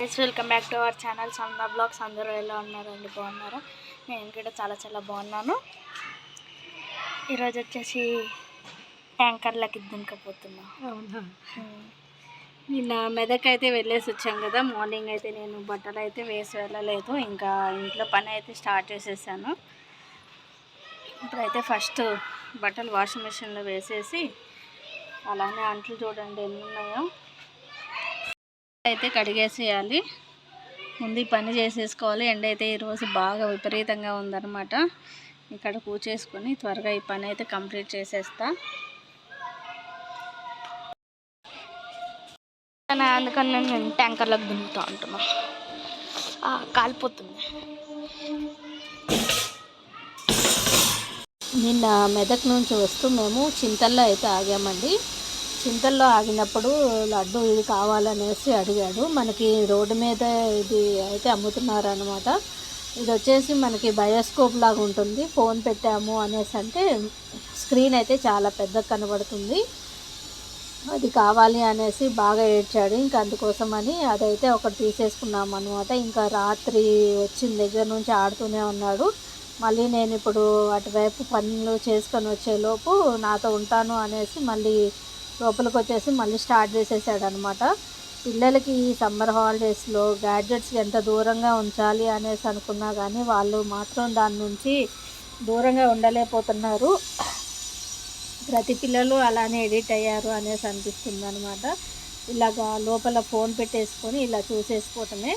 Guys welcome back to our channel Sanda blogs అందరూ ఎలా ఉన్నారండి? బాగున్నారా? నేను కూడా చాలా చాలా బాగున్నాను. ఈరోజు వచ్చేసి ట్యాంకర్లకి దుంకపోతున్నా అవునా? నిన్న మెదక్ అయితే వెళ్ళేసి వచ్చాం కదా మార్నింగ్ అయితే నేను బట్టలు అయితే వేసి వెళ్ళలేదు ఇంకా ఇంట్లో పని అయితే స్టార్ట్ చేసేసాను. ఇప్పుడైతే ఫస్ట్ బట్టలు వాషింగ్ మిషన్లో వేసేసి అలానే అంట్లు చూడండి ఎన్ని ఉన్నాయో. అయితే కడిగేసేయాలి. ముందు పని చేసేసుకోవాలి. ఎండ అయితే ఈరోజు బాగా విపరీతంగా ఉందన్నమాట. ఇక్కడ కూర్చేసుకొని త్వరగా ఈ పని అయితే కంప్లీట్ చేసేస్తా. అందుకని నేను ట్యాంకర్లకు దుంకుతా ఉంటున్నా. కాలిపోతుంది. నిన్న మెదక్ నుంచి వస్తూ మేము చింతల్లో అయితే ఆగామండి. చింతల్లో ఆగినప్పుడు లడ్డు ఇది కావాలనేసి అడిగాడు. మనకి రోడ్డు మీద ఇది అయితే అమ్ముతున్నారు అనమాట ఇది వచ్చేసి మనకి బయోస్కోప్ లాగా ఉంటుంది. ఫోన్ పెట్టాము అనేసి అంటే స్క్రీన్ అయితే చాలా పెద్దగా కనబడుతుంది. అది కావాలి అనేసి బాగా ఏడ్చాడు. ఇంకా అందుకోసమని అదైతే ఒకటి తీసేసుకున్నాం అనమాట ఇంకా రాత్రి వచ్చిన దగ్గర నుంచి ఆడుతూనే ఉన్నాడు. మళ్ళీ నేను ఇప్పుడు అటువైపు పనులు చేసుకొని వచ్చేలోపు నాతో ఉంటాను అనేసి మళ్ళీ లోపలికి వచ్చేసి మళ్ళీ స్టార్ట్ చేసేసాడు అనమాట పిల్లలకి ఈ సమ్మర్ హాలిడేస్లో గ్యాడ్జెట్స్ ఎంత దూరంగా ఉంచాలి అనేసి అనుకున్నా కానీ వాళ్ళు మాత్రం దాని నుంచి దూరంగా ఉండలేకపోతున్నారు. ప్రతి పిల్లలు అలానే ఎడిట్ అయ్యారు అనేసి అనిపిస్తుంది అనమాట ఇలాగా లోపల ఫోన్ పెట్టేసుకొని ఇలా చూసేసుకోవటమే.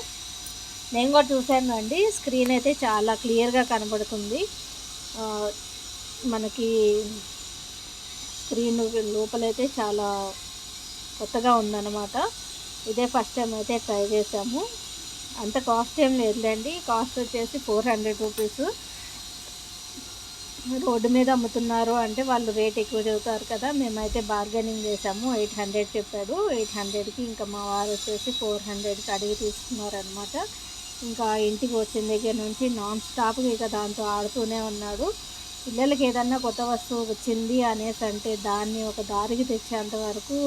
నేను కూడా చూశాను అండి. స్క్రీన్ అయితే చాలా క్లియర్గా కనబడుతుంది. మనకి స్క్రీన్ లోపలైతే చాలా కొత్తగా ఉందన్నమాట. ఇదే ఫస్ట్ టైం అయితే ట్రై చేసాము అంత కాస్ట్ ఏం లేదులేండి. కాస్ట్ వచ్చేసి ఫోర్ హండ్రెడ్ రూపీస్. రోడ్డు మీద అమ్ముతున్నారు అంటే వాళ్ళు రేట్ ఎక్కువ చెబుతారు కదా. మేమైతే బార్గెనింగ్ చేసాము ఎయిట్ హండ్రెడ్ చెప్పాడు ఎయిట్ హండ్రెడ్కి ఇంకా మా వారు వచ్చేసి ఫోర్ హండ్రెడ్కి అడిగి తీసుకున్నారనమాట ఇంకా ఇంటికి వచ్చిన దగ్గర నుంచి నాన్ స్టాప్గా ఇక దాంతో ఆడుతూనే ఉన్నాడు. పిల్లలకి ఏదన్నా కొత్త వస్తువు వచ్చింది అనేసి అంటే దాన్ని ఒక దారికి తెచ్చేంత వరకు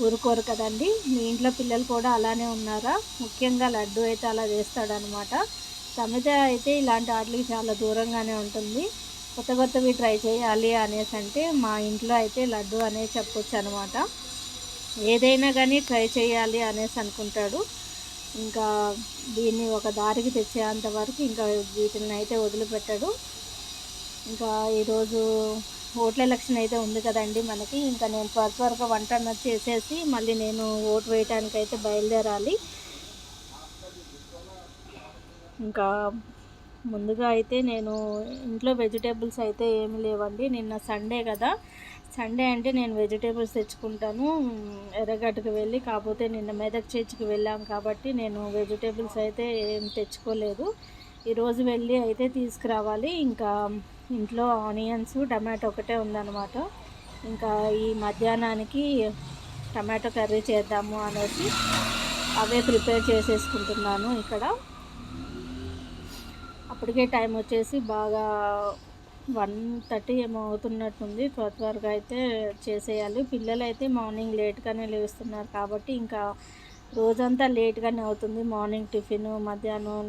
ఊరుకోరు కదండి. మీ ఇంట్లో పిల్లలు కూడా అలానే ఉన్నారా? ముఖ్యంగా లడ్డు అయితే అలా చేస్తాడనమాట సమిత అయితే ఇలాంటి వాటికి చాలా దూరంగానే ఉంటుంది. కొత్త కొత్తవి ట్రై చేయాలి అనేసి అంటే మా ఇంట్లో అయితే లడ్డు అనే చెప్పొచ్చు అనమాట ఏదైనా కానీ ట్రై చేయాలి అనేసి అనుకుంటాడు. ఇంకా దీన్ని ఒక దారికి తెచ్చేంత వరకు ఇంకా వీటిని అయితే వదిలిపెట్టాడు. ఇంకా ఈరోజు ఓట్ల ఎలక్షన్ అయితే ఉంది కదండి మనకి. ఇంకా నేను త్వర త్వరగా వంట అన్నది చేసేసి మళ్ళీ నేను ఓటు వేయటానికి అయితే బయలుదేరాలి. ఇంకా ముందుగా అయితే నేను ఇంట్లో వెజిటేబుల్స్ అయితే ఏమీ లేవండి. నిన్న సండే కదా. సండే అంటే నేను వెజిటేబుల్స్ తెచ్చుకుంటాను. ఎర్రగడ్డకు వెళ్ళి కాకపోతే నిన్న మెదక్ చర్చికి వెళ్ళాం కాబట్టి నేను వెజిటేబుల్స్ అయితే ఏం తెచ్చుకోలేదు. ఈరోజు వెళ్ళి అయితే తీసుకురావాలి. ఇంకా ఇంట్లో ఆనియన్స్ టమాటో ఒకటే ఉందన్నమాట. ఇంకా ఈ మధ్యాహ్నానికి టమాటో కర్రీ చేద్దాము అనేసి అవే ప్రిపేర్ చేసేసుకుంటున్నాను ఇక్కడ. అప్పటికే టైం వచ్చేసి బాగా వన్ థర్టీ ఏమో అవుతున్నట్టుంది. త్వర త్వరగా అయితే చేసేయాలి. పిల్లలు అయితే మార్నింగ్ లేట్గానే లేస్తున్నారు కాబట్టి ఇంకా రోజంతా లేట్గానే అవుతుంది. మార్నింగ్ టిఫిన్ మధ్యాహ్నం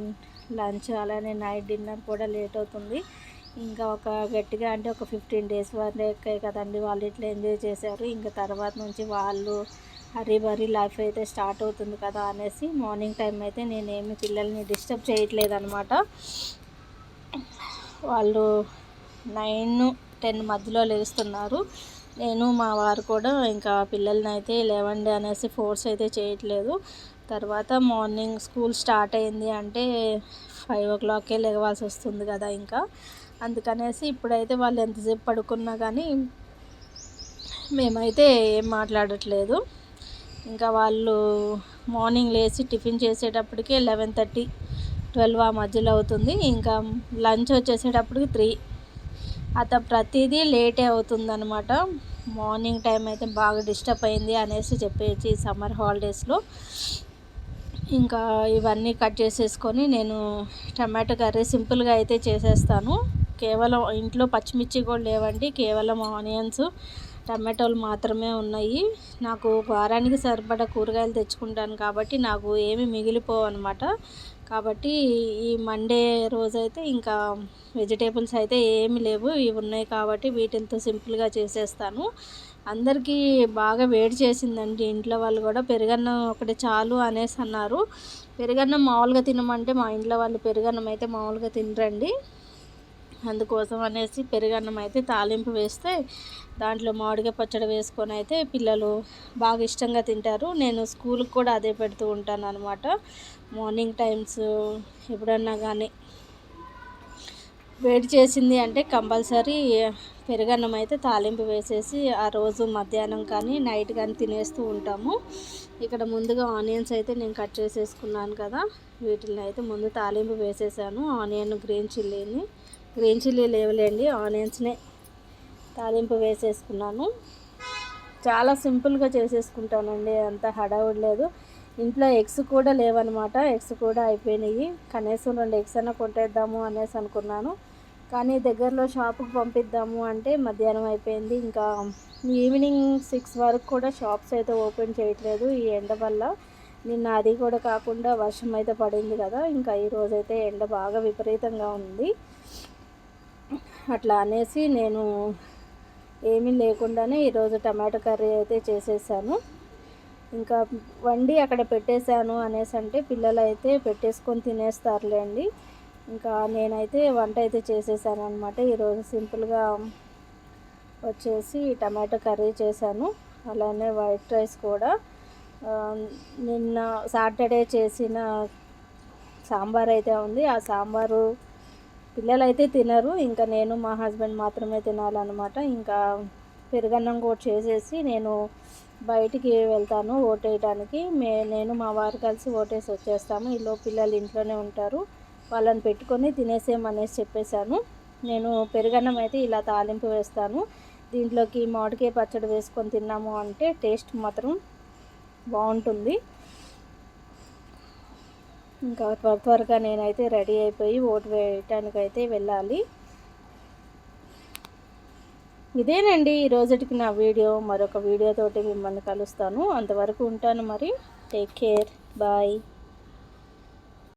లంచ్ అలానే నైట్ డిన్నర్ కూడా లేట్ అవుతుంది. ఇంకా ఒక గట్టిగా అంటే ఒక ఫిఫ్టీన్ డేస్ వరకే కదండి వాళ్ళు ఇట్లా ఎంజాయ్ చేశారు. ఇంకా తర్వాత నుంచి వాళ్ళు హరీ బరీ లైఫ్ అయితే స్టార్ట్ అవుతుంది కదా అనేసి మార్నింగ్ టైం అయితే నేనేమి పిల్లల్ని డిస్టర్బ్ చేయట్లేదు అనమాట వాళ్ళు నైన్ టెన్ మధ్యలో లేస్తున్నారు. నేను మా వారు కూడా ఇంకా పిల్లల్ని అయితే లేవండి అనేసి ఫోర్స్ అయితే చేయట్లేదు. తర్వాత మార్నింగ్ స్కూల్ స్టార్ట్ అయింది అంటే ఫైవ్ ఓ క్లాక్కే లేవాల్సి వస్తుంది కదా ఇంకా. అందుకనేసి ఇప్పుడైతే వాళ్ళు ఎంతసేపు పడుకున్నా కానీ మేమైతే ఏం మాట్లాడట్లేదు. ఇంకా వాళ్ళు మార్నింగ్ లేచి టిఫిన్ చేసేటప్పటికి లెవెన్ థర్టీ ట్వెల్వ్ ఆ మధ్యలో అవుతుంది. ఇంకా లంచ్ వచ్చేసేటప్పటికి త్రీ. అత ప్రతిదీ లేటే అవుతుందనమాట మార్నింగ్ టైం అయితే బాగా డిస్టర్బ్ అయింది అనేసి చెప్పేసి సమ్మర్ హాలిడేస్లో ఇంకా ఇవన్నీ కట్ చేసేసుకొని నేను టమాటో కర్రీ సింపుల్గా అయితే చేసేస్తాను. కేవలం ఇంట్లో పచ్చిమిర్చి కూడా లేవండి కేవలం ఆనియన్స్ టమాటోలు మాత్రమే ఉన్నాయి. నాకు వారానికి సరిపడా కూరగాయలు తెచ్చుకుంటాను కాబట్టి నాకు ఏమి మిగిలిపోవు అనమాట కాబట్టి ఈ మండే రోజైతే ఇంకా వెజిటేబుల్స్ అయితే ఏమి లేవు ఇవి ఉన్నాయి కాబట్టి వీటితో సింపుల్గా చేసేస్తాను. అందరికీ బాగా వేడి చేసిందండి ఇంట్లో వాళ్ళు కూడా పెరుగన్నం ఒకటి చాలు అనేసి అన్నారు. పెరుగన్నం మామూలుగా తినమంటే మా ఇంట్లో వాళ్ళు పెరుగన్నం అయితే మామూలుగా తినరండి. అందుకోసం అనేసి పెరుగన్నం అయితే తాలింపు వేస్తే దాంట్లో మామిడికాయ పచ్చడి వేసుకొని అయితే పిల్లలు బాగా ఇష్టంగా తింటారు. నేను స్కూల్కి కూడా అదే పెడుతూ ఉంటాను అనమాట మార్నింగ్ టైమ్స్ ఎప్పుడన్నా కానీ వేడి చేసింది అంటే కంపల్సరీ పెరుగన్నం అయితే తాలింపు వేసేసి ఆ రోజు మధ్యాహ్నం కానీ నైట్ కానీ తినేస్తూ ఉంటాము. ఇక్కడ ముందుగా ఆనియన్స్ అయితే నేను కట్ చేసేసుకున్నాను కదా వీటిని అయితే ముందు తాలింపు వేసేసాను. ఆనియన్ గ్రీన్ చిల్లీని గ్రీన్ చిల్లీ లేవులేండి ఆనియన్స్నే తాలింపు వేసేసుకున్నాను. చాలా సింపుల్గా చేసేసుకుంటానండి అంత హడావుడి లేదు ఇంట్లో ఎగ్స్ కూడా లేవనమాట ఎగ్స్ కూడా అయిపోయినాయి. కనీసం రెండు ఎగ్స్ అయినా కొట్టేద్దాము అనేసి అనుకున్నాను. కానీ దగ్గరలో షాపుకి పంపిద్దాము అంటే మధ్యాహ్నం అయిపోయింది. ఇంకా ఈవినింగ్ సిక్స్ వరకు కూడా షాప్స్ అయితే ఓపెన్ చేయట్లేదు ఈ ఎండ వల్ల. నిన్న అది కూడా కాకుండా వర్షం అయితే పడింది కదా ఇంకా ఈరోజైతే ఎండ బాగా విపరీతంగా ఉంది. అట్లా అనేసి నేను ఏమీ లేకుండానే ఈరోజు టమాటో కర్రీ అయితే చేసేసాను. ఇంకా వండి అక్కడ పెట్టేశాను అనేసి అంటే పిల్లలు అయితే పెట్టేసుకొని తినేస్తారులేండి. ఇంకా నేనైతే వంట అయితే చేసేసాను అనమాట ఈరోజు సింపుల్గా వచ్చేసి టమాటో కర్రీ చేశాను. అలానే వైట్ రైస్ కూడా. నిన్న సాటర్డే చేసిన సాంబార్ అయితే ఉంది. ఆ సాంబారు పిల్లలైతే తినరు ఇంకా నేను మా హస్బెండ్ మాత్రమే తినాలన్నమాట. ఇంకా పెరుగన్నం కూడా చేసేసి నేను బయటికి వెళ్తాను ఓటేయడానికి మే నేను మా వారు కలిసి ఓటేసి వచ్చేస్తాము. ఈలో పిల్లలు ఇంట్లోనే ఉంటారు. వాళ్ళని పెట్టుకొని తినేసేమనేసి చెప్పేశాను. నేను పెరుగన్నం అయితే ఇలా తాలింపు వేస్తాను. దీంట్లోకి మామిడికాయ పచ్చడి వేసుకొని తిన్నాము అంటే టేస్ట్ మాత్రం బాగుంటుంది. ఇంకా త్వర త్వరగా నేనైతే రెడీ అయిపోయి ఓటు వేయటానికైతే వెళ్ళాలి. ఇదేనండి ఈ రోజుటికి నా వీడియో. మరొక వీడియోతోటి మిమ్మల్ని కలుస్తాను. అంతవరకు ఉంటాను మరి. Take care. బాయ్.